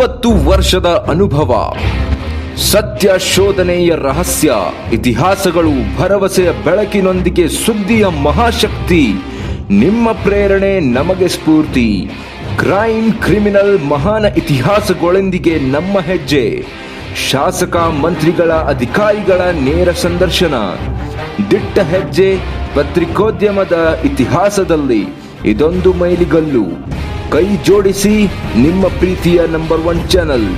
ಮೂವತ್ತು ವರ್ಷದ ಅನುಭವ. ಸತ್ಯ ಶೋಧನೆಯ ರಹಸ್ಯ, ಇತಿಹಾಸಗಳು ಭರವಸೆಯ ಬೆಳಕಿನೊಂದಿಗೆ ಸುದ್ದಿಯ ಮಹಾಶಕ್ತಿ. ನಿಮ್ಮ ಪ್ರೇರಣೆ ನಮಗೆ ಸ್ಫೂರ್ತಿ. ಕ್ರೈಮ್ ಕ್ರಿಮಿನಲ್ ಮಹಾನ ಇತಿಹಾಸಗಳೊಂದಿಗೆ ನಮ್ಮ ಹೆಜ್ಜೆ. ಶಾಸಕ ಮಂತ್ರಿಗಳ ಅಧಿಕಾರಿಗಳ ನೇರ ಸಂದರ್ಶನ. ದಿಟ್ಟ ಹೆಜ್ಜೆ ಪತ್ರಿಕೋದ್ಯಮದ ಇತಿಹಾಸದಲ್ಲಿ. ಇದೊಂದು ಮೈಲಿಗಲ್ಲು. ಕೈ ಜೋಡಿಸಿ ನಿಮ್ಮ ಪ್ರೀತಿಯ ನಂಬರ್ ಒನ್ ಚಾನಲ್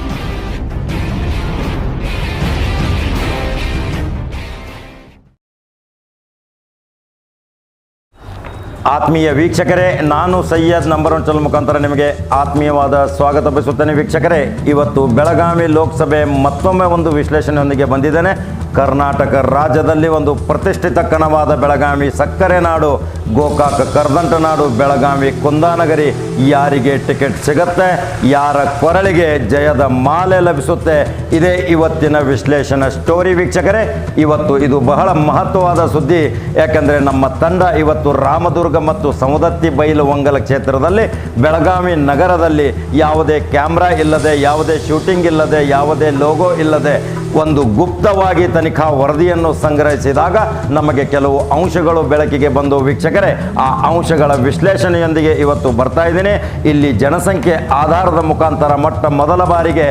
ಆತ್ಮೀಯ ವೀಕ್ಷಕರೇ, ನಾನು ಸಯ್ಯದ್ ನಂಬರ್ ಒನ್ ಚಾನಲ್ ಮುಖಾಂತರ ನಿಮಗೆ ಆತ್ಮೀಯವಾದ ಸ್ವಾಗತ ಬಯಸುತ್ತೇನೆ ವೀಕ್ಷಕರೇ. ಇವತ್ತು ಬೆಳಗಾವಿ ಲೋಕಸಭೆ ಮತ್ತೊಮ್ಮೆ ಒಂದು ವಿಶ್ಲೇಷಣೆಯೊಂದಿಗೆ ಬಂದಿದ್ದೇನೆ. ಕರ್ನಾಟಕ ರಾಜ್ಯದಲ್ಲಿ ಒಂದು ಪ್ರತಿಷ್ಠಿತ ಕಣವಾದ ಬೆಳಗಾವಿ ಸಕ್ಕರೆ ನಾಡು, ಗೋಕಾಕ ಕರ್ದಂಟ ನಾಡು, ಬೆಳಗಾವಿ ಕುಂದಾನಗರಿ ಯಾರಿಗೆ ಟಿಕೆಟ್ ಸಿಗುತ್ತೆ, ಯಾರ ಕೊರಳಿಗೆ ಜಯದ ಮಾಲೆ ಲಭಿಸುತ್ತೆ, ಇದೇ ಇವತ್ತಿನ ವಿಶ್ಲೇಷಣೆ ಸ್ಟೋರಿ ವೀಕ್ಷಕರೇ. ಇವತ್ತು ಇದು ಬಹಳ ಮಹತ್ವವಾದ ಸುದ್ದಿ, ಯಾಕಂದರೆ ನಮ್ಮ ತಂಡ ಇವತ್ತು ರಾಮದುರ್ಗ ಮತ್ತು ಸಮುದತ್ತಿ ಬೈಲು ಒಂಗಲ ಕ್ಷೇತ್ರದಲ್ಲಿ, ಬೆಳಗಾವಿ ನಗರದಲ್ಲಿ ಯಾವುದೇ ಕ್ಯಾಮ್ರಾ ಇಲ್ಲದೆ, ಯಾವುದೇ ಶೂಟಿಂಗ್ ಇಲ್ಲದೆ, ಯಾವುದೇ ಲೋಗೋ ಇಲ್ಲದೆ ಒಂದು ಗುಪ್ತವಾಗಿ ತನಿಖಾ ವರದಿಯನ್ನು ಸಂಗ್ರಹಿಸಿದಾಗ ನಮಗೆ ಕೆಲವು ಅಂಶಗಳು ಬೆಳಕಿಗೆ ಬಂದು ವೀಕ್ಷಕರೇ, ಆ ಅಂಶಗಳ ವಿಶ್ಲೇಷಣೆಯೊಂದಿಗೆ ಇವತ್ತು ಬರ್ತಾ ಇದ್ದೀನಿ. ಇಲ್ಲಿ ಜನಸಂಖ್ಯೆ ಆಧಾರದ ಮುಖಾಂತರ ಮೊಟ್ಟ ಮೊದಲ ಬಾರಿಗೆ,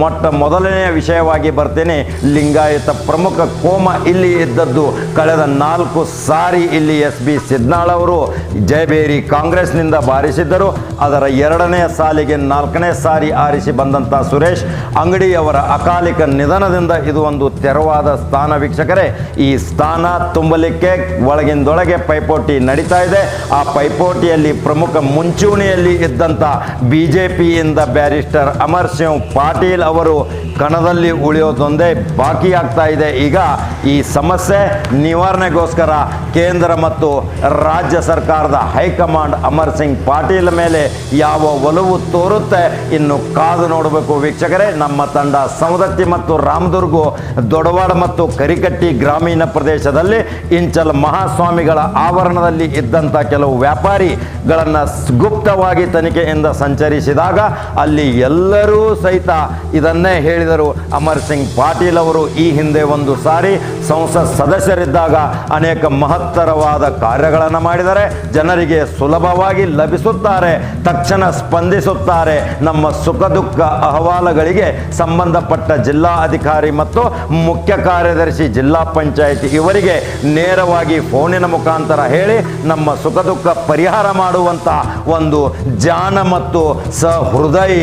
ಮೊಟ್ಟ ಮೊದಲನೆಯ ವಿಷಯವಾಗಿ ಬರ್ತೇನೆ. ಲಿಂಗಾಯತ ಪ್ರಮುಖ ಕೋಮ ಇಲ್ಲಿ ಇದ್ದದ್ದು, ಕಳೆದ ನಾಲ್ಕು ಸಾರಿ ಇಲ್ಲಿ ಎಸ್ ಬಿ ಸಿದ್ನಾಳ್ ಅವರು ಜಯಬೇರಿ ಕಾಂಗ್ರೆಸ್ನಿಂದ ಬಾರಿಸಿದ್ದರು. ಅದರ ಎರಡನೇ ಸಾಲಿಗೆ ನಾಲ್ಕನೇ ಸಾರಿ ಆರಿಸಿ ಬಂದಂಥ ಸುರೇಶ್, ಅಂಗಡಿಯವರ ಅಕಾಲಿಕ ನಿಧನದಿಂದ ಇದು ಒಂದು ತೆರವಾದ ಸ್ಥಾನ ವೀಕ್ಷಕರೇ. ಈ ಸ್ಥಾನ ತುಂಬಲಿಕ್ಕೆ ಒಳಗಿಂದೊಳಗೆ ಪೈಪೋಟಿ ನಡೀತಾ ಇದೆ. ಆ ಪೈಪೋಟಿಯಲ್ಲಿ ಪ್ರಮುಖ ಮುಂಚೂಣಿಯಲ್ಲಿ ಇದ್ದಂಥ ಬಿ ಜೆ ಪಿಯಿಂದ ಬ್ಯಾರಿಸ್ಟರ್ ಅಮರ್ ಸಿಂಗ್ ಪಾಟೀಲ್ ಅವರು ಕಣದಲ್ಲಿ ಉಳಿಯೋದೊಂದೇ ಬಾಕಿ ಆಗ್ತಾ ಇದೆ. ಈಗ ಈ ಸಮಸ್ಯೆ ನಿವಾರಣೆಗೋಸ್ಕರ ಕೇಂದ್ರ ಮತ್ತು ರಾಜ್ಯ ಸರ್ಕಾರದ ಹೈಕಮಾಂಡ್ ಅಮರ್ ಸಿಂಗ್ ಪಾಟೀಲ್ ಮೇಲೆ ಯಾವ ಒಲವು ತೋರುತ್ತೆ ಇನ್ನು ಕಾದು ನೋಡಬೇಕು ವೀಕ್ಷಕರೇ. ನಮ್ಮ ತಂಡ ಸವದತ್ತಿ ಮತ್ತು ರಾಮದುರ್ಗು ದೊಡವಾಡ ಮತ್ತು ಕರಿಕಟ್ಟಿ ಗ್ರಾಮೀಣ ಪ್ರದೇಶದಲ್ಲಿ ಇಂಚಲ್ ಮಹಾಸ್ವಾಮಿಗಳ ಆವರಣದಲ್ಲಿ ಇದ್ದಂಥ ಕೆಲವು ವ್ಯಾಪಾರಿಗಳನ್ನು ಗುಪ್ತವಾಗಿ ತನಿಖೆಯಿಂದ ಸಂಚರಿಸಿದಾಗ ಅಲ್ಲಿ ಎಲ್ಲರೂ ಸಹಿತ ಇದನ್ನೇ ಹೇಳಿದರು. ಅಮರ್ ಸಿಂಗ್ ಪಾಟೀಲ್ ಅವರು ಈ ಹಿಂದೆ ಒಂದು ಸಾರಿ ಸಂಸತ್ ಸದಸ್ಯರಿದ್ದಾಗ ಅನೇಕ ಮಹತ್ತರವಾದ ಕಾರ್ಯಗಳನ್ನು ಮಾಡಿದರೆ, ಜನರಿಗೆ ಸುಲಭವಾಗಿ ಲಭಿಸುತ್ತಾರೆ, ತಕ್ಷಣ ಸ್ಪಂದಿಸುತ್ತಾರೆ. ನಮ್ಮ ಸುಖ ದುಃಖ ಅಹವಾಲುಗಳಿಗೆ ಸಂಬಂಧಪಟ್ಟ ಜಿಲ್ಲಾ ಅಧಿಕಾರಿ ಮತ್ತು ಮುಖ್ಯ ಕಾರ್ಯದರ್ಶಿ ಜಿಲ್ಲಾ ಪಂಚಾಯಿತಿ ಇವರಿಗೆ ನೇರವಾಗಿ ಫೋನಿನ ಮುಖಾಂತರ ಹೇಳಿ ನಮ್ಮ ಸುಖ ದುಃಖ ಪರಿಹಾರ ಮಾಡುವಂಥ ಒಂದು ಜಾನ ಮತ್ತು ಸಹೃದಯಿ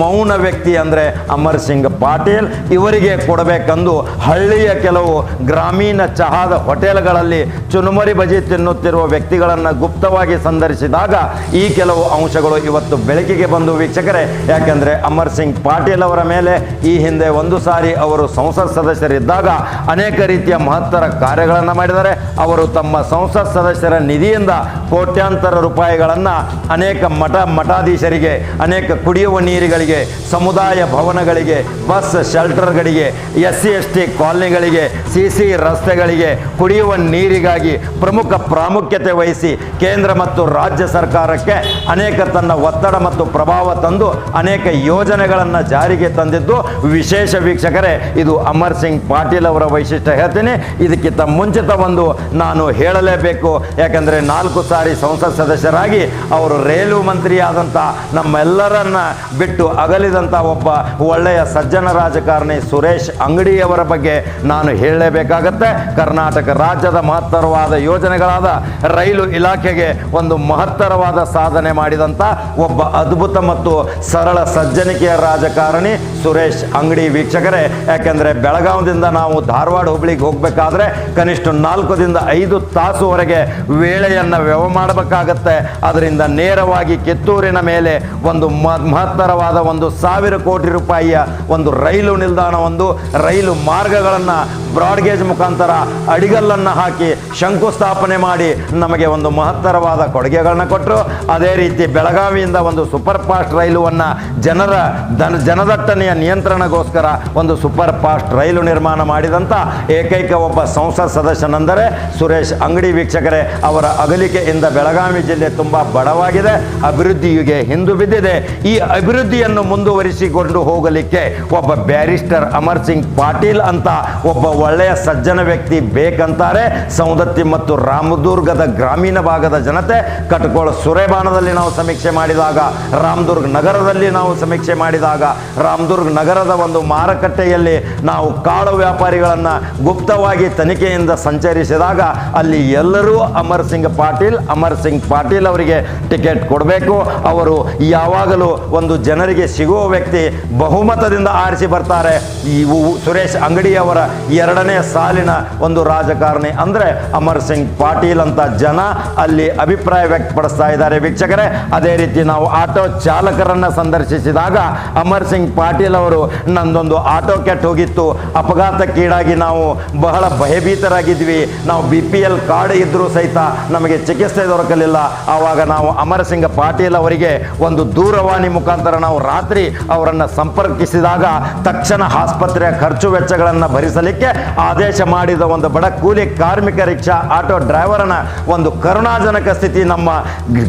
ಮೌನ ವ್ಯಕ್ತಿ ಅಂದರೆ ಅಮರ್ ಸಿಂಗ್ ಪಾಟೀಲ್ ಇವರಿಗೆ ಕೊಡಬೇಕೆಂದು ಹಳ್ಳಿಯ ಕೆಲವು ಗ್ರಾಮೀಣ ಚಹಾದ ಹೋಟೆಲ್ಗಳಲ್ಲಿ ಚುನುಮರಿ ಬಜಿ ತಿನ್ನುತ್ತಿರುವ ವ್ಯಕ್ತಿಗಳನ್ನು ಗುಪ್ತವಾಗಿ ಸಂದರ್ಶಿಸಿದಾಗ ಈ ಕೆಲವು ಅಂಶಗಳು ಇವತ್ತು ಬೆಳಕಿಗೆ ಬಂದು ವೀಕ್ಷಕರೇ, ಯಾಕೆಂದರೆ ಅಮರ್ ಸಿಂಗ್ ಪಾಟೀಲ್ ಅವರ ಮೇಲೆ ಈ ಹಿಂದೆ ಒಂದು ಸಾರಿ ಅವರು ಸಂಸತ್ ಸದಸ್ಯರಿದ್ದಾಗ ಅನೇಕ ರೀತಿಯ ಮಹತ್ತರ ಕಾರ್ಯಗಳನ್ನು ಮಾಡಿದ್ದಾರೆ. ಅವರು ತಮ್ಮ ಸಂಸತ್ ಸದಸ್ಯರ ನಿಧಿಯಿಂದ ಕೋಟ್ಯಾಂತರ ರೂಪಾಯಿಗಳನ್ನು ಅನೇಕ ಮಠ ಮಠಾಧೀಶರಿಗೆ, ಅನೇಕ ಕುಡಿಯುವ ನೀರುಗಳಿಗೆ, ಸಮುದಾಯ ಭವನಗಳಿಗೆ, ಬಸ್ ಶೆಲ್ಟರ್ಗಳಿಗೆ ಎಸ್ ಸಿ ಎಸ್ ಟಿ ಕಾಲನಿಗಳಿಗೆ, ಸಿ ಸಿ ರಸ್ತೆಗಳಿಗೆ ಕುಡಿಯುವ ನೀರಿಗಾಗಿ ಪ್ರಮುಖ ಪ್ರಾಮುಖ್ಯತೆ ವಹಿಸಿ ಕೇಂದ್ರ ಮತ್ತು ರಾಜ್ಯ ಸರ್ಕಾರಕ್ಕೆ ಅನೇಕ ತನ್ನ ಒತ್ತಡ ಮತ್ತು ಪ್ರಭಾವ ತಂದು ಅನೇಕ ಯೋಜನೆಗಳನ್ನು ಜಾರಿಗೆ ತಂದಿದ್ದು. ವಿಶೇಷ ವೀಕ್ಷಕರೇ ಇದು ಅಮರ್ ಸಿಂಗ್ ಪಾಟೀಲ್ ಅವರ ವೈಶಿಷ್ಟ್ಯ. ಹೇಳ್ತೀನಿ, ಇದಕ್ಕಿಂತ ಮುಂಚಿತ ಒಂದು ನಾನು ಹೇಳಲೇಬೇಕು. ಯಾಕಂದರೆ ನಾಲ್ಕು ಸಾರಿ ಸಂಸತ್ ಸದಸ್ಯರಾಗಿ ಅವರು ರೈಲು ಮಂತ್ರಿಯಾದಂಥ ನಮ್ಮೆಲ್ಲರನ್ನ ಬಿಟ್ಟು ಅಗಲಿದಂಥ ಒಬ್ಬ ಒಳ್ಳೆಯ ಸಜ್ಜನ ರಾಜಕಾರಣಿ ಸುರೇಶ್ ಅಂಗಡಿಯವರ ಬಗ್ಗೆ ನಾನು ಹೇಳಲೇಬೇಕಾಗತ್ತೆ. ಕರ್ನಾಟಕ ರಾಜ್ಯದ ಮಹತ್ತರವಾದ ಯೋಜನೆಗಳಾದ ರೈಲು ಇಲಾಖೆಗೆ ಒಂದು ಮಹತ್ತರವಾದ ಸಾಧನೆ ಮಾಡಿದಂಥ ಒಬ್ಬ ಅದ್ಭುತ ಮತ್ತು ಸರಳ ಸಜ್ಜನಿಕೆಯ ರಾಜಕಾರಣಿ ಸುರೇಶ್ ಅಂಗಡಿ ವೀಕ್ಷಕರೇ ಯಾಕೆಂದರೆ ಬೆಳಗಾವದಿಂದ ನಾವು ಧಾರವಾಡ ಹುಬ್ಳಿಗೆ ಹೋಗಬೇಕಾದ್ರೆ ಕನಿಷ್ಠ ನಾಲ್ಕರಿಂದ ಐದು ತಾಸುವರೆಗೆ ವೇಳೆಯನ್ನು ವ್ಯವ ಮಾಡಬೇಕಾಗತ್ತೆ. ಅದರಿಂದ ನೇರವಾಗಿ ಕಿತ್ತೂರಿನ ಮೇಲೆ ಒಂದು ಮಹತ್ತರವಾದ ಒಂದು ಸಾವಿರ ಕೋಟಿ ರೂಪಾಯಿಯ ಒಂದು ರೈಲು ನಿಲ್ದಾಣ ಒಂದು ರೈಲು ಮಾರ್ಗಗಳನ್ನು ಬ್ರಾಡ್ಗೇಜ್ ಮುಖಾಂತರ ಅಡಿಗಲ್ಲನ್ನು ಹಾಕಿ ಶಂಕುಸ್ಥಾಪನೆ ಮಾಡಿ ನಮಗೆ ಒಂದು ಮಹತ್ತರವಾದ ಕೊಡುಗೆಗಳನ್ನ ಕೊಟ್ಟರು ಅದೇ ರೀತಿ ಬೆಳಗಾವಿಯಿಂದ ಒಂದು ಸೂಪರ್ ಫಾಸ್ಟ್ ರೈಲುವನ್ನು ಜನರ ದನ ಜನದಟ್ಟಣೆಯ ನಿಯಂತ್ರಣಗೋಸ್ಕರ ಒಂದು ಸೂಪರ್ ಫಾಸ್ಟ್ ರೈಲು ನಿರ್ಮಾಣ ಮಾಡಿದಂಥ ಏಕೈಕ ಒಬ್ಬ ಸಂಸತ್ ಸದಸ್ಯನೆಂದರೆ ಸುರೇಶ್ ಅಂಗಡಿ ವೀಕ್ಷಕರೇ, ಅವರ ಅಗಲಿಕೆಯಿಂದ ಬೆಳಗಾವಿ ಜಿಲ್ಲೆ ತುಂಬ ಬಡವಾಗಿದೆ. ಅಭಿವೃದ್ಧಿಯುಗೆ ಹಿಂದು ಬಿದ್ದಿದೆ. ಈ ಅಭಿವೃದ್ಧಿಯನ್ನು ಮುಂದುವರಿಸಿಕೊಂಡು ಹೋಗಲಿಕ್ಕೆ ಒಬ್ಬ ಬ್ಯಾರಿಸ್ಟರ್ ಅಮರ್ ಸಿಂಗ್ ಪಾಟೀಲ್ ಅಂತ ಒಬ್ಬ ಒಳ್ಳೆಯ ಸಜ್ಜನ ವ್ಯಕ್ತಿ ಬೇಕಂತಾರೆ. ಸೌದತ್ತಿ ಮತ್ತು ರಾಮದುರ್ಗದ ಗ್ರಾಮೀಣ ಭಾಗದ ಜನತೆ ಕಟ್ಕೋಳ ಸುರೇಬಾನದಲ್ಲಿ ನಾವು ಸಮೀಕ್ಷೆ ಮಾಡಿದಾಗ, ರಾಮದುರ್ಗ ನಗರದಲ್ಲಿ ನಾವು ಸಮೀಕ್ಷೆ ಮಾಡಿದಾಗ, ರಾಮದುರ್ಗ ನಗರದ ಒಂದು ಮಾರುಕಟ್ಟೆಯಲ್ಲಿ ನಾವು ಕಾಳು ವ್ಯಾಪಾರಿಗಳನ್ನು ಗುಪ್ತವಾಗಿ ತನಿಖೆಯಿಂದ ಸಂಚರಿಸಿದಾಗ, ಅಲ್ಲಿ ಎಲ್ಲರೂ ಅಮರ್ ಸಿಂಗ್ ಪಾಟೀಲ್, ಅಮರ್ ಸಿಂಗ್ ಪಾಟೀಲ್ ಅವರಿಗೆ ಟಿಕೆಟ್ ಕೊಡಬೇಕು. ಅವರು ಯಾವಾಗಲೂ ಒಂದು ಜನರಿಗೆ ಸಿಗುವ ವ್ಯಕ್ತಿ ಬಹುಮತದಿಂದ ಆರಿಸಿ ಬರ್ತಾರೆ. ಈ ಸುರೇಶ್ ಅಂಗಡಿ ಅವರ ಎರಡನೇ ಸಾಲಿನ ಒಂದು ರಾಜಕಾರಣಿ ಅಂದರೆ ಅಮರ್ ಸಿಂಗ್ ಪಾಟೀಲ್ ಅಂತ ಜನ ಅಲ್ಲಿ ಅಭಿಪ್ರಾಯ ವ್ಯಕ್ತಪಡಿಸ್ತಾ ಇದ್ದಾರೆ. ವೀಕ್ಷಕರೇ, ಅದೇ ರೀತಿ ನಾವು ಆಟೋ ಚಾಲಕರನ್ನ ಸಂದರ್ಶಿಸಿದಾಗ ಅಮರ್ ಸಿಂಗ್ ಪಾಟೀಲ್ ಅವರು ನಂದೊಂದು ಆಟೋ ಕೆಟ್ಟ ಹೋಗಿತ್ತು. ಅಪಘಾತಕ್ಕೀಡಾಗಿ ನಾವು ಬಹಳ ಭಯಭೀತರಾಗಿದ್ವಿ. ನಾವು ಬಿ ಪಿ ಎಲ್ ಕಾರ್ಡ್ ಇದ್ದರೂ ಸಹಿತ ನಮಗೆ ಚಿಕಿತ್ಸೆ ದೊರಕಲಿಲ್ಲ. ಆವಾಗ ನಾವು ಅಮರ್ ಸಿಂಗ್ ಪಾಟೀಲ್ ಅವರಿಗೆ ಒಂದು ದೂರವಾಣಿ ಮುಖಾಂತರ ನಾವು ರಾತ್ರಿ ಅವರನ್ನು ಸಂಪರ್ಕಿಸಿದಾಗ ತಕ್ಷಣ ಆಸ್ಪತ್ರೆಯ ಖರ್ಚು ವೆಚ್ಚಗಳನ್ನು ಭರಿಸಲಿಕ್ಕೆ ಆದೇಶ ಮಾಡಿದ ಒಂದು ಬಡ ಕೂಲಿ ಕಾರ್ಮಿಕ ರಿಕ್ಷಾ ಆಟೋ ಡ್ರೈವರನ ಒಂದು ಕರುಣಾಜನಕ ಸ್ಥಿತಿ ನಮ್ಮ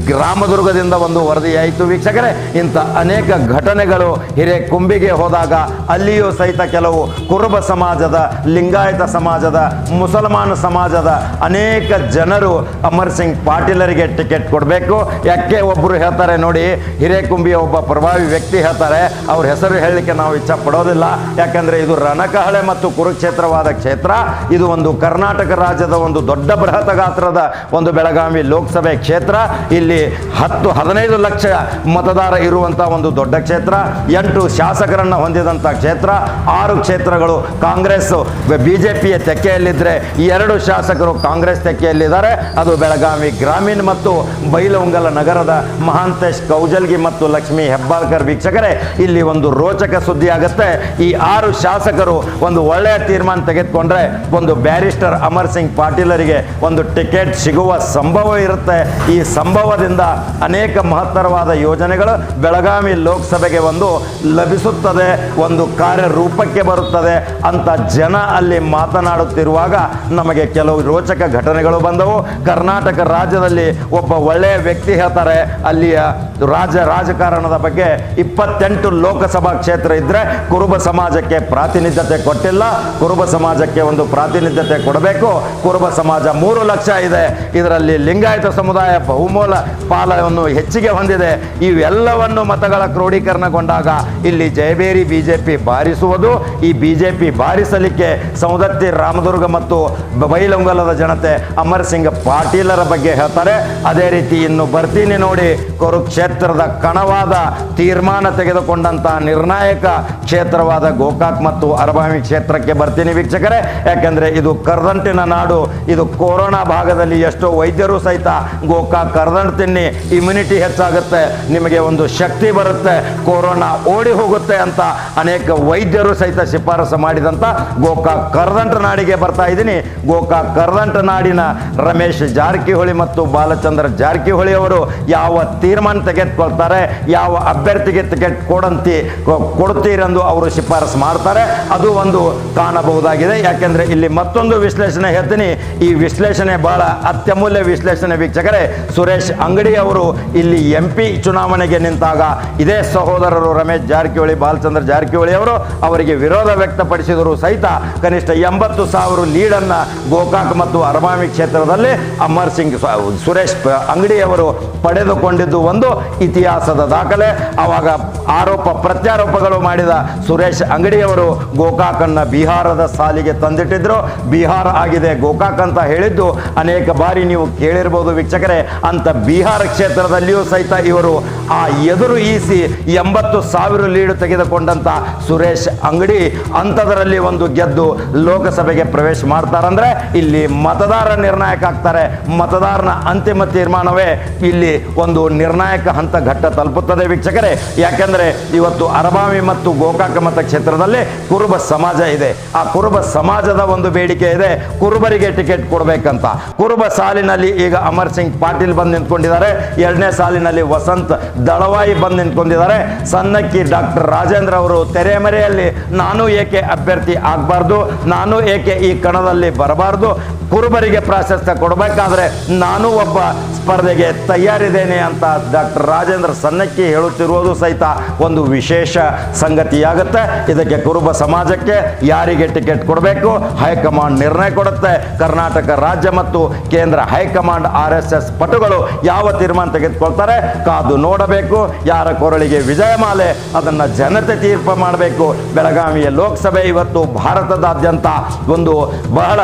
ಗ್ರಾಮದುರ್ಗದಿಂದ ಒಂದು ವರದಿಯಾಯಿತು. ವೀಕ್ಷಕರೇ, ಇಂಥ ಅನೇಕ ಘಟನೆಗಳು ಹಿರೇಕುಂಬಿಗೆ ಹೋದಾಗ ಅಲ್ಲಿಯೂ ಸಹಿತ ಕೆಲವು ಕುರುಬ ಸಮಾಜದ, ಲಿಂಗಾಯತ ಸಮಾಜದ, ಮುಸಲ್ಮಾನ ಸಮಾಜದ ಅನೇಕ ಜನರು ಅಮರ್ ಸಿಂಗ್ ಪಾಟೀಲರಿಗೆ ಟಿಕೆಟ್ ಕೊಡಬೇಕು. ಯಾಕೆ ಒಬ್ಬರು ಹೇಳ್ತಾರೆ ನೋಡಿ, ಹಿರೇಕುಂಬಿಯ ಒಬ್ಬ ಪ್ರಭಾವಿ ವ್ಯಕ್ತಿ ಹೇಳ್ತಾರೆ, ಅವ್ರ ಹೆಸರು ಹೇಳಲಿಕ್ಕೆ ನಾವು ಇಚ್ಛೆ ಪಡೋದಿಲ್ಲ ಯಾಕಂದರೆ ಇದು ರಣಕಹಳೆ ಮತ್ತು ಕುರುಕ್ಷೇತ್ರವಾದ ಕ್ಷೇತ್ರ. ಇದು ಒಂದು ಕರ್ನಾಟಕ ರಾಜ್ಯದ ಒಂದು ದೊಡ್ಡ ಬೃಹತ್ ಗಾತ್ರದ ಒಂದು ಬೆಳಗಾವಿ ಲೋಕಸಭೆ ಕ್ಷೇತ್ರ. ಇಲ್ಲಿ ಹತ್ತು ಹದಿನೈದು ಲಕ್ಷ ಮತದಾರ ಇರುವಂಥ ಒಂದು ದೊಡ್ಡ ಕ್ಷೇತ್ರ. ಎಂಟು ಶಾಸಕರನ್ನು ಹೊಂದಿದಂಥ ಕ್ಷೇತ್ರ. ಆರು ಕ್ಷೇತ್ರಗಳು ಕಾಂಗ್ರೆಸ್ ಬಿಜೆಪಿಯ ತೆಕ್ಕೆಯಲ್ಲಿದ್ದರೆ ಎರಡು ಶಾಸಕರು ಕಾಂಗ್ರೆಸ್ ತೆಕ್ಕೆಯಲ್ಲಿದ್ದಾರೆ. ಅದು ಬೆಳಗಾವಿ ಗ್ರಾಮೀಣ ಮತ್ತು ಬೈಲಹೊಂಗಲ ನಗರದ ಮಹಾಂತೇಶ್ ಕೌಜಲ್ಗಿ ಮತ್ತು ಲಕ್ಷ್ಮೀ ಹೆಬ್ಬಾಳ್ಕರ್ ವೀಕ್ಷಕರೇ, ಇಲ್ಲಿ ಒಂದು ರೋಚಕ ಸುದ್ದಿ ಆಗುತ್ತೆ ಈ ಆರು ಶಾಸಕರು ಒಂದು ಒಳ್ಳೆಯ ತೀರ್ಮಾನ ತೆಗೆದುಕೊಂಡ್ರೆ ಒಂದು ಬ್ಯಾರಿಸ್ಟರ್ ಅಮರ್ ಸಿಂಗ್ ಪಾಟೀಲರಿಗೆ ಒಂದು ಟಿಕೆಟ್ ಸಿಗುವ ಸಂಭವ ಇರುತ್ತೆ. ಈ ಸಂಭವದಿಂದ ಅನೇಕ ಮಹತ್ತರವಾದ ಯೋಜನೆಗಳು ಬೆಳಗಾವಿ ಲೋಕಸಭೆಗೆ ಒಂದು ಲಭಿಸುತ್ತದೆ. ಒಂದು ಕಾರ್ಯರೂಪಕ್ಕೆ ಬರುತ್ತದೆ ಅಂತ ಜನ ಅಲ್ಲಿ ಮಾತನಾಡುತ್ತಿರುವಾಗ ನಮಗೆ ಕೆಲವು ರೋಚಕ ಘಟನೆಗಳು ಬಂದವು. ಕರ್ನಾಟಕ ರಾಜ್ಯದಲ್ಲಿ ಒಬ್ಬ ಒಳ್ಳೆಯ ವ್ಯಕ್ತಿ ಹೇಳ್ತಾರೆ, ಅಲ್ಲಿಯ ರಾಜ ರಾಜಕಾರಣದ ಬಗ್ಗೆ ಇಪ್ಪತ್ತೆಂಟು ಲೋಕಸಭಾ ಕ್ಷೇತ್ರ ಇದ್ರೆ ಕುರುಬ ಸಮಾಜಕ್ಕೆ ಪ್ರಾತಿನಿಧ್ಯತೆ ಕೊಟ್ಟಿಲ್ಲ. ಕುರುಬ ಸಮಾಜಕ್ಕೆ ಒಂದು ಪ್ರಾತಿನಿಧ್ಯತೆ ಕೊಡಬೇಕು. ಕುರುಬ ಸಮಾಜ ಮೂರು ಲಕ್ಷ ಇದೆ. ಇದರಲ್ಲಿ ಲಿಂಗಾಯತ ಸಮುದಾಯ ಬಹುಮೂಲ ಪಾಲವನ್ನು ಹೆಚ್ಚಿಗೆ ಹೊಂದಿದೆ. ಇವೆಲ್ಲವನ್ನು ಮತಗಳ ಕ್ರೋಢೀಕರಣಗೊಂಡಾಗ ಇಲ್ಲಿ ಜಯಬೇರಿ ಬಿಜೆಪಿ ಬಾರಿಸುವುದು. ಈ ಬಿಜೆಪಿ ಬಾರಿಸಲಿಕ್ಕೆ ಸೌದತ್ತಿ ರಾಮದುರ್ಗ ಮತ್ತು ಬೈಲಂಗಲದ ಜನತೆ ಅಮರ್ ಸಿಂಗ್ ಪಾಟೀಲರ ಬಗ್ಗೆ ಹೇಳ್ತಾರೆ. ಅದೇ ರೀತಿ ಇನ್ನು ಬರ್ತೀನಿ ನೋಡಿ ಕುರುಕ್ಷೇತ್ರದ ಕಣವಾದ ತೀರ್ಮಾನ ತೆಗೆದುಕೊಂಡಂತಹ ನಿರ್ಣಾಯಕ ಕ್ಷೇತ್ರವಾದ ಗೋಕಾಕ್ ಮತ್ತು ಅರಭಾವಿ ಕ್ಷೇತ್ರಕ್ಕೆ ಬರ್ತೀನಿ ವೀಕ್ಷಕರೇ, ಯಾಕೆಂದ್ರೆ ಇದು ಕರ್ದಂಟಿನ ನಾಡು, ಇದು ಕೊರೋನಾ ಭಾಗದಲ್ಲಿ ಎಷ್ಟೋ ವೈದ್ಯರು ಸಹಿತ ಗೋಕಾ ಕರ್ದಂಟು ತಿನ್ನಿ ಇಮ್ಯುನಿಟಿ ಹೆಚ್ಚಾಗುತ್ತೆ, ನಿಮಗೆ ಒಂದು ಶಕ್ತಿ ಬರುತ್ತೆ, ಕೊರೋನಾ ಓಡಿ ಹೋಗುತ್ತೆ ಅಂತ ಅನೇಕ ವೈದ್ಯರು ಸಹಿತ ಶಿಫಾರಸು ಮಾಡಿದಂತ ಗೋಕಾ ಕರ್ದಂಟ ನಾಡಿಗೆ ಬರ್ತಾ ಇದ್ದೀನಿ. ಗೋಕಾಕ್ ಕರ್ದಂಟ ನಾಡಿನ ರಮೇಶ್ ಜಾರಕಿಹೊಳಿ ಮತ್ತು ಬಾಲಚಂದ್ರ ಜಾರಕಿಹೊಳಿ ಅವರು ಯಾವ ತೀರ್ಮಾನ ತೆಗೆದುಕೊಳ್ತಾರೆ, ಯಾವ ಅಭ್ಯರ್ಥಿಗೆ ಟಿಕೆಟ್ ಕೊಡಂತಿ ಕೊಡ್ತೀರೆಂದು ಅವರು ಶಿಫಾರಸು ಮಾಡ್ತಾರೆ. ಅದು ಒಂದು ಕಾಣಬಹುದಾಗಿದೆ. ಯಾಕೆಂದ್ರೆ ಇಲ್ಲಿ ಮತ್ತೊಂದು ವಿಶ್ಲೇಷಣೆ ಹೇಳ್ತೀನಿ. ಈ ವಿಶ್ಲೇಷಣೆ ಬಹಳ ಅತ್ಯಮೂಲ್ಯ ವಿಶ್ಲೇಷಣೆ ವೀಕ್ಷಕರೇ. ಸುರೇಶ್ ಅಂಗಡಿ ಅವರು ಇಲ್ಲಿ ಎಂ ಚುನಾವಣೆಗೆ ನಿಂತಾಗ ಇದೇ ಸಹೋದರರು ರಮೇಶ್ ಜಾರಕಿಹೊಳಿ, ಬಾಲಚಂದ್ರ ಜಾರಕಿಹೊಳಿ ಅವರು ಅವರಿಗೆ ವಿರೋಧ ವ್ಯಕ್ತಪಡಿಸಿದರು ಸಹಿತ ಕನಿಷ್ಠ ಎಂಬತ್ತು ಸಾವಿರ ಲೀಡನ್ನು ಗೋಕಾಕ್ ಮತ್ತು ಅರಮಾಮಿ ಕ್ಷೇತ್ರದಲ್ಲಿ ಅಮರ್ ಸಿಂಗ್ ಸುರೇಶ್ ಅಂಗಡಿ ಅಂಗಡಿಯವರು ಪಡೆದುಕೊಂಡಿದ್ದು ಒಂದು ಇತಿಹಾಸದ ದಾಖಲೆ. ಆವಾಗ ಆರೋಪ, ಪ್ರತ್ಯಾರೋಪಗಳು ಮಾಡಿದ ಸುರೇಶ್ ಅಂಗಡಿಯವರು ಗೋಕಾಕನ್ನ ಬಿಹಾರದ ಸಾಲಿಗೆ ತಂದಿಟ್ಟಿದ್ರು. ಬಿಹಾರ ಆಗಿದೆ ಗೋಕಾಕ್ ಅಂತ ಹೇಳಿದ್ದು ಅನೇಕ ಬಾರಿ ನೀವು ಕೇಳಿರ್ಬೋದು ವೀಕ್ಷಕರೇ. ಅಂತ ಬಿಹಾರ ಕ್ಷೇತ್ರದಲ್ಲಿಯೂ ಸಹಿತ ಇವರು ಆ ಎದುರು ಈಸಿ ಎಂಬತ್ತು ಸಾವಿರ ಲೀಡು ತೆಗೆದುಕೊಂಡಂತ ಸುರೇಶ್ ಅಂಗಡಿ ಅಂಥದರಲ್ಲಿ ಒಂದು ಗೆದ್ದು ಲೋಕಸಭೆಗೆ ಪ್ರವೇಶ ಮಾಡ್ತಾರಂದ್ರೆ ಇಲ್ಲಿ ಮತದಾರ ನಿರ್ಣಾಯಕ ಆಗ್ತಾರೆ. ಮತದಾರನ ಅಂತಿಮ ತೀರ್ಮಾನವೇ ಇಲ್ಲಿ ಒಂದು ನಿರ್ಣಾಯಕ ಹಂತ ಘಟ್ಟ ತಲುಪುತ್ತದೆ ವೀಕ್ಷಕರೇ. ಯಾಕೆಂದರೆ ಇವತ್ತು ಅರಬಾವಿ ಮತ್ತು ಗೋಕಾಕ ಮತ ಕ್ಷೇತ್ರದಲ್ಲಿ ಕುರುಬ ಸಮಾಜ ಇದೆ. ಆ ಕುರುಬ ಸಮಾಜದ ಒಂದು ಬೇಡಿಕೆ ಇದೆ. ಕುರುಬರಿಗೆ ಟಿಕೆಟ್ ಕೊಡಬೇಕಂತ. ಕುರುಬ ಸಾಲಿನಲ್ಲಿ ಈಗ ಅಮರ್ ಸಿಂಗ್ ಪಾಟೀಲ್ ಬಂದು ನಿಂತ್ಕೊಂಡಿದ್ದಾರೆ. ಎರಡನೇ ಸಾಲಿನಲ್ಲಿ ವಸಂತ್ ದಳವಾಯಿ ಬಂದು ನಿಂತ್ಕೊಂಡಿದ್ದಾರೆ. ಸನ್ನಕ್ಕಿ ಡಾಕ್ಟರ್ ರಾಜೇಂದ್ರ ಅವರು ತೆರೆಮರೆಯಲ್ಲಿ ನಾನು ಏಕೆ ಅಭ್ಯರ್ಥಿ ಆಗಬಾರ್ದು? ನಾನು ಏಕೆ ಈ ಕಣದಲ್ಲಿ ಬರಬಾರ್ದು? ಕುರುಬರಿಗೆ ಪ್ರಾಶಸ್ತ್ಯ ಕೊಡಬೇಕಾದ್ರೆ ನಾನು ಒಬ್ಬ ಸ್ಪರ್ಧೆಗೆ ತಯಾರಿದ್ದೇನೆ ಅಂತ ಡಾಕ್ಟರ್ ರಾಜೇಂದ್ರ ಸನ್ನಕ್ಕಿ ಹೇಳುತ್ತಿರುವುದು ಸಹಿತ ಒಂದು ವಿಶೇಷ ಸಂಗತಿಯಾಗುತ್ತೆ. ಇದಕ್ಕೆ ಕುರುಬ ಸಮಾಜಕ್ಕೆ ಯಾರಿಗೆ ಟಿಕೆಟ್ ಕೊಡಬೇಕು? ಹೈಕಮಾಂಡ್ ನಿರ್ಣಯ ಕೊಡುತ್ತೆ. ಕರ್ನಾಟಕ ರಾಜ್ಯ ಮತ್ತು ಕೇಂದ್ರ ಹೈಕಮಾಂಡ್ ಆರ್ ಎಸ್ ಎಸ್ ಪಟುಗಳು ಯಾವ ತೀರ್ಮಾನ ತೆಗೆದುಕೊಳ್ತಾರೆ? ಕಾದು ನೋಡಬೇಕು. ಯಾರ ಕೊರಳಿಗೆ ವಿಜಯಮಾಲೆ? ಅದನ್ನು ಜನತೆ ತೀರ್ಪು ಮಾಡಬೇಕು. ಬೆಳಗಾವಿಯ ಲೋಕಸಭೆ ಇವತ್ತು ಭಾರತದಾದ್ಯಂತ ಒಂದು ಬಹಳ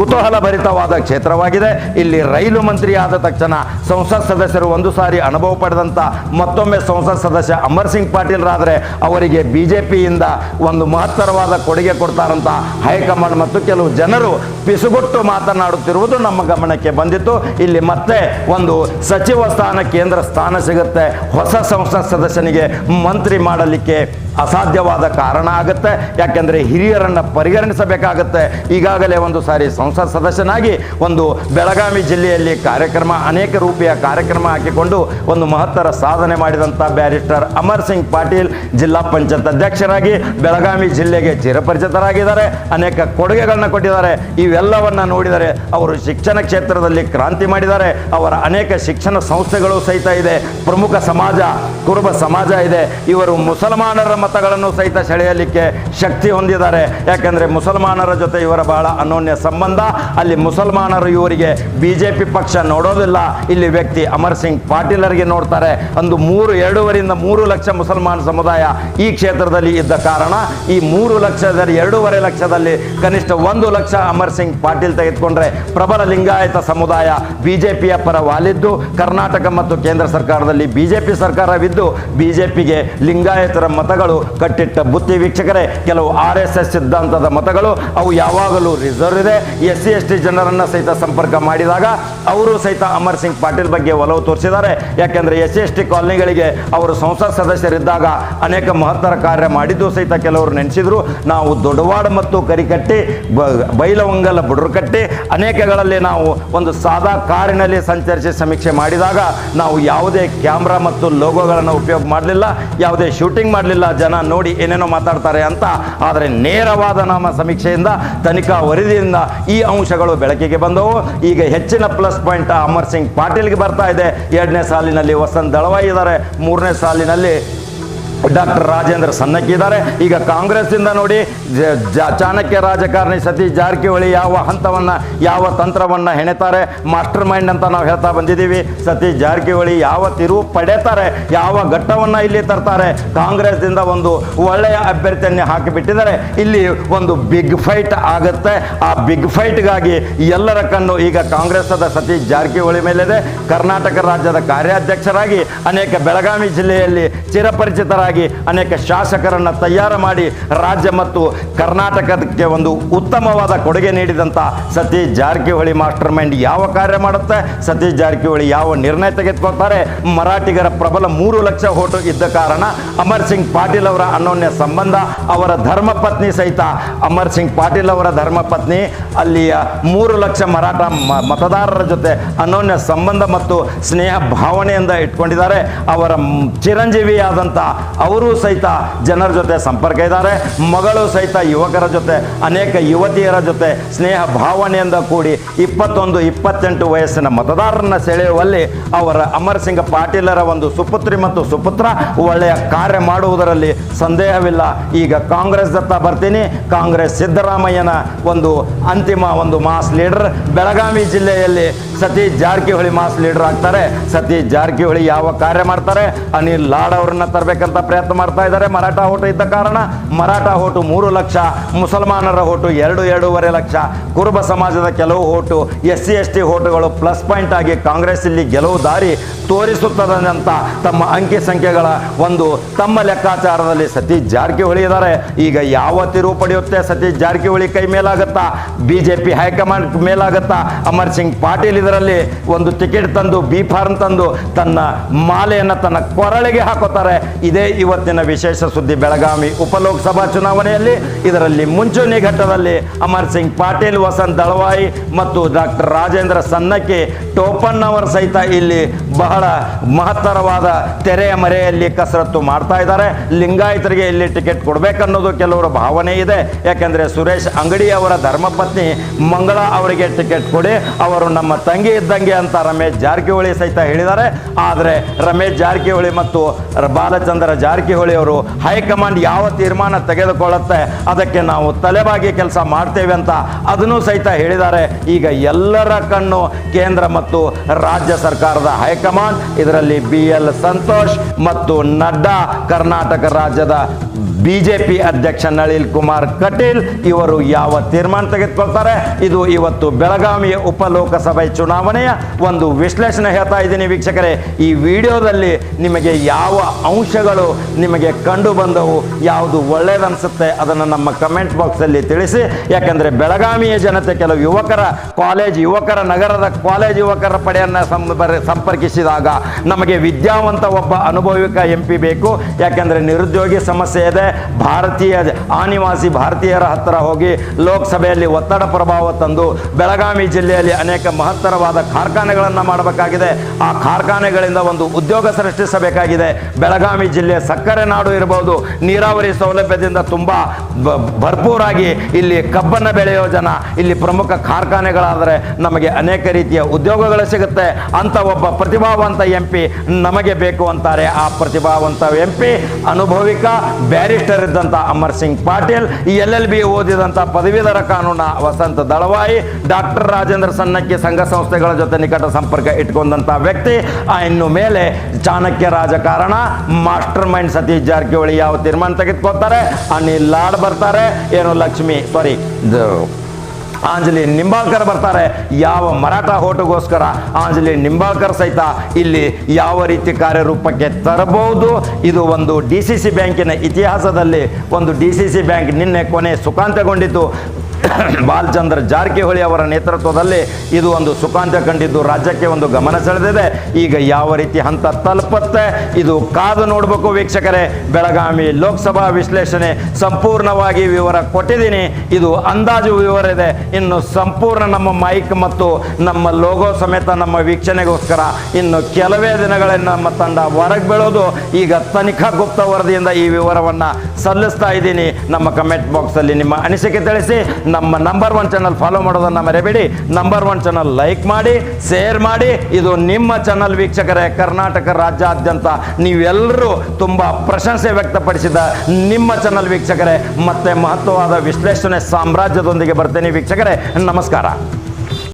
ಕುತೂಹಲ ಭರಿತವಾದ ಕ್ಷೇತ್ರವಾಗಿದೆ. ಇಲ್ಲಿ ರೈಲು ಮಂತ್ರಿ ಆದ ತಕ್ಷಣ ಸಂಸತ್ ಸದಸ್ಯರು ಒಂದು ಸಾರಿ ಅನುಭವ ಪಡೆದಂಥ ಮತ್ತೊಮ್ಮೆ ಸಂಸತ್ ಸದಸ್ಯ ಅಮರ್ ಸಿಂಗ್ ಪಾಟೀಲ್ರಾದರೆ ಅವರಿಗೆ ಬಿ ಜೆ ಪಿಯಿಂದ ಒಂದು ಮಹತ್ತರವಾದ ಕೊಡುಗೆ ಕೊಡ್ತಾರಂತ ಹೈಕಮಾಂಡ್ ಮತ್ತು ಕೆಲವು ಜನರು ಪಿಸುಗುಟ್ಟು ಮಾತನಾಡುತ್ತಿರುವುದು ನಮ್ಮ ಗಮನಕ್ಕೆ ಬಂದಿತ್ತು. ಇಲ್ಲಿ ಮತ್ತೆ ಒಂದು ಸಚಿವ ಸ್ಥಾನ ಕೇಂದ್ರ ಸ್ಥಾನ ಸಿಗುತ್ತೆ. ಹೊಸ ಸಂಸತ್ ಸದಸ್ಯನಿಗೆ ಮಂತ್ರಿ ಮಾಡಲಿಕ್ಕೆ ಅಸಾಧ್ಯವಾದ ಕಾರಣ ಆಗುತ್ತೆ. ಯಾಕೆಂದರೆ ಹಿರಿಯರನ್ನು ಪರಿಗಣಿಸಬೇಕಾಗುತ್ತೆ. ಈಗಾಗಲೇ ಒಂದು ಸಾರಿ ಸಂಸತ್ ಸದಸ್ಯನಾಗಿ ಒಂದು ಬೆಳಗಾವಿ ಜಿಲ್ಲೆಯಲ್ಲಿ ಕಾರ್ಯಕ್ರಮ, ಅನೇಕ ರೂಪಿಯ ಕಾರ್ಯಕ್ರಮ ಹಾಕಿಕೊಂಡು ಒಂದು ಮಹತ್ತರ ಸಾಧನೆ ಮಾಡಿದಂಥ ಬ್ಯಾರಿಸ್ಟರ್ ಅಮರ್ ಸಿಂಗ್ ಪಾಟೀಲ್ ಜಿಲ್ಲಾ ಪಂಚಾಯತ್ ಅಧ್ಯಕ್ಷರಾಗಿ ಬೆಳಗಾವಿ ಜಿಲ್ಲೆಗೆ ಚಿರಪರಿಚಿತರಾಗಿದ್ದಾರೆ. ಅನೇಕ ಕೊಡುಗೆಗಳನ್ನ ಕೊಟ್ಟಿದ್ದಾರೆ. ಇವೆಲ್ಲವನ್ನು ನೋಡಿದರೆ ಅವರು ಶಿಕ್ಷಣ ಕ್ಷೇತ್ರದಲ್ಲಿ ಕ್ರಾಂತಿ ಮಾಡಿದ್ದಾರೆ. ಅವರ ಅನೇಕ ಶಿಕ್ಷಣ ಸಂಸ್ಥೆಗಳು ಸಹಿತ ಇದೆ. ಪ್ರಮುಖ ಸಮಾಜ, ಕುರುಬ ಸಮಾಜ ಇದೆ. ಇವರು ಮುಸಲ್ಮಾನರ ಮತಗಳನ್ನು ಸಹಿತ ಸೆಳೆಯಲಿಕ್ಕೆ ಶಕ್ತಿ ಹೊಂದಿದ್ದಾರೆ. ಯಾಕೆಂದರೆ ಮುಸಲ್ಮಾನರ ಜೊತೆ ಇವರ ಬಹಳ ಅನೋನ್ಯ ಸಂಬಂಧ. ಅಲ್ಲಿ ಮುಸಲ್ಮಾನರು ಇವರಿಗೆ ಬಿಜೆಪಿ ಪಕ್ಷ ನೋಡೋದಿಲ್ಲ. ಇಲ್ಲಿ ವ್ಯಕ್ತಿ ಅಮರ್ ಸಿಂಗ್ ಪಾಟೀಲರಿಗೆ ನೋಡ್ತಾರೆ. ಒಂದು ಮೂರು ಎರಡೂವರೆಯಿಂದ ಮೂರು ಲಕ್ಷ ಮುಸಲ್ಮಾನ ಸಮುದಾಯ ಈ ಕ್ಷೇತ್ರದಲ್ಲಿ ಇದ್ದ ಕಾರಣ ಈ ಮೂರು ಲಕ್ಷದಲ್ಲಿ, ಎರಡೂವರೆ ಲಕ್ಷದಲ್ಲಿ ಕನಿಷ್ಠ ಒಂದು ಲಕ್ಷ ಅಮರ್ ಸಿಂಗ್ ಪಾಟೀಲ್ ತೆಗೆದುಕೊಂಡ್ರೆ ಪ್ರಬಲ ಲಿಂಗಾಯತ ಸಮುದಾಯ ಬಿಜೆಪಿಯ ಪರ ವಾಲಿದ್ದು, ಕರ್ನಾಟಕ ಮತ್ತು ಕೇಂದ್ರ ಸರ್ಕಾರದಲ್ಲಿ ಬಿಜೆಪಿ ಸರ್ಕಾರವಿದ್ದು, ಬಿಜೆಪಿಗೆ ಲಿಂಗಾಯತರ ಮತಗಳು ಕಟ್ಟಿಟ್ಟ ಬುತ್ತಿ ವೀಕ್ಷಕರೇ, ಕೆಲವು ಆರ್ ಎಸ್ ಎಸ್ ಸಿದ್ಧಾಂತದ ಮತಗಳು, ಅವು ಯಾವಾಗಲೂ ರಿಸರ್ವ್ ಇದೆ. ಎಸ್ ಸಿ, ಎಸ್ ಟಿ ಜನರನ್ನ ಸಹಿತ ಸಂಪರ್ಕ ಮಾಡಿದಾಗ ಅವರು ಸಹಿತ ಅಮರ್ ಸಿಂಗ್ ಪಾಟೀಲ್ ಬಗ್ಗೆ ಒಲವು ತೋರಿಸಿದ್ದಾರೆ. ಯಾಕೆಂದ್ರೆ ಎಸ್ ಸಿ, ಎಸ್ ಟಿ ಕಾಲನಿಗಳಿಗೆ ಅವರು ಸಂಸತ್ ಸದಸ್ಯರಿದ್ದಾಗ ಅನೇಕ ಮಹತ್ತರ ಕಾರ್ಯ ಮಾಡಿದ್ದು ಸಹಿತ ಕೆಲವರು ನೆನೆಸಿದ್ರು. ನಾವು ದೊಡ್ಡವಾಡ ಮತ್ತು ಕರಿಕಟ್ಟಿ ಬೈಲವಂಗಲ ಬುಡ್ರಕಟ್ಟಿ, ಅನೇಕಗಳಲ್ಲಿ ನಾವು ಒಂದು ಸಾದಾ ಕಾರಿನಲ್ಲಿ ಸಂಚರಿಸಿ ಸಮೀಕ್ಷೆ ಮಾಡಿದಾಗ ನಾವು ಯಾವುದೇ ಕ್ಯಾಮ್ರಾ ಮತ್ತು ಲೋಗೋಗಳನ್ನು ಉಪಯೋಗ ಮಾಡಲಿಲ್ಲ, ಯಾವುದೇ ಶೂಟಿಂಗ್ ಮಾಡಲಿಲ್ಲ ಜನ ನೋಡಿ ಏನೇನೋ ಮಾತಾಡ್ತಾರೆ ಅಂತ, ಆದರೆ ನೇರವಾದ ನಮ್ಮ ಸಮೀಕ್ಷೆಯಿಂದ, ತನಿಖಾ ವರದಿಯಿಂದ ಈ ಅಂಶಗಳು ಬೆಳಕಿಗೆ ಬಂದವು. ಈಗ ಹೆಚ್ಚಿನ ಪ್ಲಸ್ ಪಾಯಿಂಟ್ ಅಮರ್ ಸಿಂಗ್ ಪಾಟೀಲ್ಗೆ ಬರ್ತಾ ಇದೆ. ಎರಡನೇ ಸಾಲಿನಲ್ಲಿ ವಸಂತ್ ದಳವಾಯಿ ಇದ್ದಾರೆ. ಮೂರನೇ ಸಾಲಿನಲ್ಲಿ ಡಾಕ್ಟರ್ ರಾಜೇಂದ್ರ ಸನ್ನಕ್ಕಿದ್ದಾರೆ ಈಗ ಕಾಂಗ್ರೆಸ್ಸಿಂದ ನೋಡಿ ಚಾಣಕ್ಯ ರಾಜಕಾರಣಿ ಸತೀಶ್ ಜಾರಕಿಹೊಳಿ ಯಾವ ಹಂತವನ್ನ, ಯಾವ ತಂತ್ರವನ್ನ ಹೆಣೆತಾರೆ, ಮಾಸ್ಟರ್ ಮೈಂಡ್ ಅಂತ ನಾವು ಹೇಳ್ತಾ ಬಂದಿದ್ದೀವಿ. ಸತೀಶ್ ಜಾರಕಿಹೊಳಿ ಯಾವ ತಿರುವು ಪಡೆತಾರೆ, ಯಾವ ಘಟ್ಟವನ್ನ ಇಲ್ಲಿ ತರ್ತಾರೆ ಕಾಂಗ್ರೆಸ್ದಿಂದ ಒಂದು ಒಳ್ಳೆಯ ಅಭ್ಯರ್ಥಿಯನ್ನೇ ಹಾಕಿಬಿಟ್ಟಿದ್ದಾರೆ. ಇಲ್ಲಿ ಒಂದು ಬಿಗ್ ಫೈಟ್ ಆಗುತ್ತೆ. ಆ ಬಿಗ್ ಫೈಟ್ಗಾಗಿ ಎಲ್ಲರ ಕಣ್ಣು ಈಗ ಕಾಂಗ್ರೆಸ್ದ ಸತೀಶ್ ಜಾರಕಿಹೊಳಿ ಮೇಲಿದೆ. ಕರ್ನಾಟಕ ರಾಜ್ಯದ ಕಾರ್ಯಾಧ್ಯಕ್ಷರಾಗಿ ಅನೇಕ ಬೆಳಗಾವಿ ಜಿಲ್ಲೆಯಲ್ಲಿ ಅನೇಕ ಶಾಸಕರನ್ನ ತಯಾರು ಮಾಡಿ ರಾಜ್ಯ ಮತ್ತು ಕರ್ನಾಟಕಕ್ಕೆ ಒಂದು ಉತ್ತಮವಾದ ಕೊಡುಗೆ ನೀಡಿದಂಥ ಸತೀಶ್ ಜಾರಕಿಹೊಳಿ ಮಾಸ್ಟರ್ ಮೈಂಡ್ ಯಾವ ಕಾರ್ಯ ಮಾಡುತ್ತೆ? ಸತೀಶ್ ಜಾರಕಿಹೊಳಿ ಯಾವ ನಿರ್ಣಯ ತೆಗೆದುಕೊಳ್ತಾರೆ? ಮರಾಠಿಗರ ಪ್ರಬಲ ಮೂರು ಲಕ್ಷ ಓಟು ಇದ್ದ ಕಾರಣ ಅಮರ್ ಸಿಂಗ್ ಪಾಟೀಲ್ ಅವರ ಅನೋನ್ಯ ಸಂಬಂಧ, ಅವರ ಧರ್ಮಪತ್ನಿ ಸಹಿತ ಅಮರ್ ಸಿಂಗ್ ಪಾಟೀಲ್ ಅವರ ಧರ್ಮಪತ್ನಿ ಅಲ್ಲಿಯ ಮೂರು ಲಕ್ಷ ಮರಾಠ ಮತದಾರರ ಜೊತೆ ಅನೋನ್ಯ ಸಂಬಂಧ ಮತ್ತು ಸ್ನೇಹ ಭಾವನೆಯಿಂದ ಇಟ್ಕೊಂಡಿದ್ದಾರೆ. ಅವರ ಚಿರಂಜೀವಿಯಾದಂಥ ಅವರು ಸಹಿತ ಜನರ ಜೊತೆ ಸಂಪರ್ಕ ಇದ್ದಾರೆ. ಮಗಳು ಸಹಿತ ಯುವಕರ ಜೊತೆ, ಅನೇಕ ಯುವತಿಯರ ಜೊತೆ ಸ್ನೇಹ ಭಾವನೆಯಿಂದ ಕೂಡಿ ಇಪ್ಪತ್ತೊಂದು, ಇಪ್ಪತ್ತೆಂಟು ವಯಸ್ಸಿನ ಮತದಾರರನ್ನು ಸೆಳೆಯುವಲ್ಲಿ ಅವರ ಅಮರ್ ಸಿಂಗ್ ಪಾಟೀಲರ ಒಂದು ಸುಪುತ್ರಿ ಮತ್ತು ಸುಪುತ್ರ ಒಳ್ಳೆಯ ಕಾರ್ಯ ಮಾಡುವುದರಲ್ಲಿ ಸಂದೇಹವಿಲ್ಲ. ಈಗ ಕಾಂಗ್ರೆಸ್ ದತ್ತ ಬರ್ತೀನಿ. ಕಾಂಗ್ರೆಸ್ ಸಿದ್ದರಾಮಯ್ಯನ ಒಂದು ಅಂತಿಮ ಒಂದು ಮಾಸ್ ಲೀಡರ್. ಬೆಳಗಾವಿ ಜಿಲ್ಲೆಯಲ್ಲಿ ಸತೀಶ್ ಜಾರಕಿಹೊಳಿ ಮಾಸ್ ಲೀಡರ್ ಆಗ್ತಾರೆ. ಸತೀಶ್ ಜಾರಕಿಹೊಳಿ ಯಾವ ಕಾರ್ಯ ಮಾಡ್ತಾರೆ? ಅನಿಲ್ ಲಾಡ್ ಅವ್ರನ್ನ ತರಬೇಕಂತ ಪ್ರಯತ್ನ ಮಾಡ್ತಾ ಇದ್ದಾರೆ. ಮರಾಠ ಓಟು ಇದ್ದ ಕಾರಣ ಮರಾಠ ಓಟು ಮೂರು ಲಕ್ಷ, ಮುಸಲ್ಮಾನರ ಓಟು ಎರಡು ಎರಡೂವರೆ ಲಕ್ಷ. ಕುರುಬ ಸಮಾಜದ ಕೆಲವು vote S C, S T ಓಟುಗಳು plus point ಆಗಿ ಕಾಂಗ್ರೆಸ್ ಇಲ್ಲಿ ಗೆಲುವು ದಾರಿ ತೋರಿಸುತ್ತದೆ ಅಂತ ತಮ್ಮ ಅಂಕಿ ಸಂಖ್ಯೆಗಳ ಒಂದು ತಮ್ಮ ಲೆಕ್ಕಾಚಾರದಲ್ಲಿ ಸತೀಶ್ ಜಾರಕಿಹೊಳಿ ಇದ್ದಾರೆ. ಈಗ ಯಾವ ತಿರುವು ಪಡೆಯುತ್ತೆ ಸತೀಶ್ ಜಾರಕಿಹೊಳಿ ಕೈ ಮೇಲಾಗತ್ತಾ? ಬಿಜೆಪಿ ಹೈಕಮಾಂಡ್ ಮೇಲಾಗತ್ತಾ? ಅಮರ್ ಸಿಂಗ್ ಪಾಟೀಲ್ ಇದರಲ್ಲಿ ಒಂದು ಟಿಕೆಟ್ ತಂದು, ಬಿ ಫಾರ್ಮ್ ತಂದು ತನ್ನ ಮಾಲೆಯನ್ನು ತನ್ನ ಕೊರಳಿಗೆ ಹಾಕೋತಾರೆ. ಇದೇ ಇವತ್ತಿನ ವಿಶೇಷ ಸುದ್ದಿ ಬೆಳಗಾವಿ ಉಪಲೋಕಸಭಾ ಚುನಾವಣೆಯಲ್ಲಿ ಇದರಲ್ಲಿ ಮುಂಚೂಣಿ ಘಟ್ಟದಲ್ಲಿ ಅಮರ್ ಸಿಂಗ್ ಪಾಟೀಲ್, ವಸಂತ್ ದಳವಾಯಿ ಮತ್ತು ಡಾಕ್ಟರ್ ರಾಜೇಂದ್ರ ಸನ್ನಕ್ಕೆ ಟೋಪಣ್ಣವರ್ ಸಹಿತ ಇಲ್ಲಿ ಬಹಳ ಮಹತ್ತರವಾದ ತೆರೆಯ ಮರೆಯಲ್ಲಿ ಕಸರತ್ತು ಮಾಡ್ತಾ ಇದ್ದಾರೆ. ಲಿಂಗಾಯತರಿಗೆ ಇಲ್ಲಿ ಟಿಕೆಟ್ ಕೊಡಬೇಕನ್ನೋದು ಕೆಲವರ ಭಾವನೆ ಇದೆ. ಯಾಕೆಂದರೆ ಸುರೇಶ್ ಅಂಗಡಿ ಅವರ ಧರ್ಮಪತ್ನಿ ಮಂಗಳ ಅವರಿಗೆ ಟಿಕೆಟ್ ಕೊಡಿ. ಅವರು ನಮ್ಮ ತಂಗಿ ಇದ್ದಂಗೆ ಅಂತ ರಮೇಶ್ ಜಾರಕಿಹೊಳಿ ಸಹಿತ ಹೇಳಿದ್ದಾರೆ. ಆದರೆ ರಮೇಶ್ ಜಾರಕಿಹೊಳಿ ಮತ್ತು ಬಾಲಚಂದ್ರ ಜಾರಕಿಹೊಳಿ ಅವರು ಹೈಕಮಾಂಡ್ ಯಾವ ತೀರ್ಮಾನ ತೆಗೆದುಕೊಳ್ಳುತ್ತೆ, ಅದಕ್ಕೆ ನಾವು ತಲೆಬಾಗಿ ಕೆಲಸ ಮಾಡ್ತೇವೆ ಅಂತ ಅದನ್ನು ಸಹಿತ ಹೇಳಿದ್ದಾರೆ. ಈಗ ಎಲ್ಲರ ಕಣ್ಣು ಕೇಂದ್ರ ಮತ್ತು ರಾಜ್ಯ ಸರ್ಕಾರದ ಹೈಕಮಾಂಡ್, ಇದರಲ್ಲಿ ಬಿ ಎಲ್ ಸಂತೋಷ್ ಮತ್ತು ನಡ್ಡಾ ಕರ್ನಾಟಕ ರಾಜ್ಯದ ಬಿಜೆಪಿ ಅಧ್ಯಕ್ಷ ನಳಿನ್ ಕುಮಾರ್ ಕಟೀಲ್ ಇವರು ಯಾವ ತೀರ್ಮಾನ ತೆಗೆದುಕೊಳ್ತಾರೆ? ಇದು ಇವತ್ತು ಬೆಳಗಾವಿಯ ಉಪಲೋಕಸಭೆ ಚುನಾವಣೆಯ ಒಂದು ವಿಶ್ಲೇಷಣೆ ಹೇಳ್ತಾ ಇದ್ದೀನಿ ವೀಕ್ಷಕರೇ. ಈ ವಿಡಿಯೋದಲ್ಲಿ ನಿಮಗೆ ಯಾವ ಅಂಶಗಳು ನಿಮಗೆ ಕಂಡು ಬಂದವು, ಯಾವುದು ಒಳ್ಳೇದನ್ಸುತ್ತೆ ಅದನ್ನು ನಮ್ಮ ಕಮೆಂಟ್ ಬಾಕ್ಸಲ್ಲಿ ತಿಳಿಸಿ. ಯಾಕೆಂದರೆ ಬೆಳಗಾವಿಯ ಜನತೆ ಕೆಲವು ಯುವಕರ ಕಾಲೇಜ್ ಯುವಕರ ನಗರದ ಕಾಲೇಜ್ ಯುವಕರ ಪಡೆಯನ್ನು ಸಂಪರ್ಕಿಸಿದಾಗ ನಮಗೆ ವಿದ್ಯಾವಂತ ಒಬ್ಬ ಅನುಭವಿಕ ಎಂ ಪಿ ಬೇಕು. ಯಾಕೆಂದರೆ ನಿರುದ್ಯೋಗಿ ಸಮಸ್ಯೆ ಇದೆ ಭಾರತೀಯ ಆನಿವಾಸಿ ಭಾರತೀಯರ ಹತ್ತಿರ ಹೋಗಿ ಲೋಕಸಭೆಯಲ್ಲಿ ಒತ್ತಡ ಪ್ರಭಾವ ತಂದು ಬೆಳಗಾವಿ ಜಿಲ್ಲೆಯಲ್ಲಿ ಅನೇಕ ಮಹತ್ತರವಾದ ಕಾರ್ಖಾನೆಗಳನ್ನು ಮಾಡಬೇಕಾಗಿದೆ. ಆ ಕಾರ್ಖಾನೆಗಳಿಂದ ಒಂದು ಉದ್ಯೋಗ ಸೃಷ್ಟಿಸಬೇಕಾಗಿದೆ. ಬೆಳಗಾವಿ ಜಿಲ್ಲೆ ಸಕ್ಕರೆ ನಾಡು ಇರಬಹುದು ನೀರಾವರಿ ಸೌಲಭ್ಯದಿಂದ ತುಂಬ ಭರ್ಪೂರಾಗಿ ಇಲ್ಲಿ ಕಬ್ಬನ್ನು ಬೆಳೆಯೋ ಜನ ಇಲ್ಲಿ ಪ್ರಮುಖ ಕಾರ್ಖಾನೆಗಳಾದರೆ ನಮಗೆ ಅನೇಕ ರೀತಿಯ ಉದ್ಯೋಗಗಳು ಸಿಗುತ್ತೆ. ಅಂತ ಒಬ್ಬ ಪ್ರತಿಭಾವಂತ ಎಂ ನಮಗೆ ಬೇಕು ಅಂತಾರೆ. ಆ ಪ್ರತಿಭಾವಂತ ಎಂ ಪಿ ಅನುಭವಿಕ, ಬ್ಯಾರಿಸ್ಟರ್ ಇದ್ದಂಥ Amar Singh Patil L L B ಓದಿದಂಥ ಪದವೀಧರ ಕಾನೂನ ವಸಂತ ದಳವಾಯಿ, ಡಾಕ್ಟರ್ ರಾಜೇಂದ್ರ ಸಣ್ಣಕ್ಕೆ ಸಂಘ ಸಂಸ್ಥೆಗಳ ಜೊತೆ ನಿಕಟ ಸಂಪರ್ಕ ಇಟ್ಕೊಂಡಂಥ ವ್ಯಕ್ತಿ, ಆ ಇನ್ನು ಮೇಲೆ ಚಾಣಕ್ಯ ರಾಜಕಾರಣ, ಮಾಸ್ಟರ್ ಮೈಂಡ್ ಸತೀಶ್ ಜಾರಕಿಹೊಳಿ ಯಾವ ತೀರ್ಮಾನ ತೆಗೆದುಕೊಳ್ತಾರೆ? ಅನಿಲ್ ಲಾಡ್ ಬರ್ತಾರೆ. ಏನು ಲಕ್ಷ್ಮಿ ಸಾರಿ ಆಂಜಲಿ ನಿಂಬಾಳ್ಕರ್ ಬರ್ತಾರೆ. ಯಾವ ಮರಾಠ ಹೋಟಗೋಸ್ಕರ ಆಂಜಲಿ ನಿಂಬಾಳ್ಕರ್ ಸಹಿತ ಇಲ್ಲಿ ಯಾವ ರೀತಿ ಕಾರ್ಯರೂಪಕ್ಕೆ ತರಬಹುದು? ಇದು ಒಂದು ಡಿ ಸಿ ಸಿ ಬ್ಯಾಂಕಿನ ಇತಿಹಾಸದಲ್ಲಿ ಒಂದು ಡಿ ಸಿ ಸಿ ಬ್ಯಾಂಕ್ ನಿನ್ನೆ ಕೊನೆ ಸುಖಾಂತ್ಯಗೊಂಡಿದ್ದು ಬಾಲಚಂದ್ರ ಜಾರಕಿಹೊಳಿ ಅವರ ನೇತೃತ್ವದಲ್ಲಿ ಇದು ಒಂದು ಸುಖಾಂತ್ಯ ಕಂಡಿದ್ದು. ರಾಜ್ಯಕ್ಕೆ ಒಂದು ಗಮನ ಸೆಳೆದಿದೆ. ಈಗ ಯಾವ ರೀತಿ ಹಂತ ತಲುಪುತ್ತೆ? ಇದು ಕಾದು ನೋಡಬೇಕು ವೀಕ್ಷಕರೇ. ಬೆಳಗಾವಿ ಲೋಕಸಭಾ ವಿಶ್ಲೇಷಣೆ ಸಂಪೂರ್ಣವಾಗಿ ವಿವರ ಕೊಟ್ಟಿದ್ದೀನಿ. ಇದು ಅಂದಾಜು ವಿವರ ಇದೆ. ಇನ್ನು ಸಂಪೂರ್ಣ ನಮ್ಮ ಮೈಕ್ ಮತ್ತು ನಮ್ಮ ಲೋಗೋ ಸಮೇತ ನಮ್ಮ ವೀಕ್ಷಣೆಗೋಸ್ಕರ ಇನ್ನು ಕೆಲವೇ ದಿನಗಳಲ್ಲಿ ನಮ್ಮ ತಂಡ ಹೊರಗೆ ಬೀಳೋದು. ಈಗ ತನಿಖಾ ಗುಪ್ತ ವರದಿಯಿಂದ ಈ ವಿವರವನ್ನು ಸಲ್ಲಿಸ್ತಾ ಇದ್ದೀನಿ. ನಮ್ಮ ಕಮೆಂಟ್ ಬಾಕ್ಸಲ್ಲಿ ನಿಮ್ಮ ಅನಿಸಿಕೆ ತಿಳಿಸಿ ನಮ್ಮ ನಂಬರ್ ಒನ್ ಚಾನಲ್ ಫಾಲೋ ಮಾಡೋದನ್ನು ಮರೆಯಬೇಡಿ ನಂಬರ್ ಒನ್ ಚಾನಲ್ ಲೈಕ್ ಮಾಡಿ ಶೇರ್ ಮಾಡಿ. ಇದು ನಿಮ್ಮ ಚಾನಲ್ ವೀಕ್ಷಕರೇ, ಕರ್ನಾಟಕ ರಾಜ್ಯಾದ್ಯಂತ ನೀವೆಲ್ಲರೂ ತುಂಬ ಪ್ರಶಂಸೆ ವ್ಯಕ್ತಪಡಿಸಿದ ನಿಮ್ಮ ಚಾನಲ್ ವೀಕ್ಷಕರೇ, ಮತ್ತೆ ಮಹತ್ವವಾದ ವಿಶ್ಲೇಷಣೆ ಸಾಮ್ರಾಜ್ಯದೊಂದಿಗೆ ಬರ್ತೇನೆ ವೀಕ್ಷಕರೇ. ನಮಸ್ಕಾರ.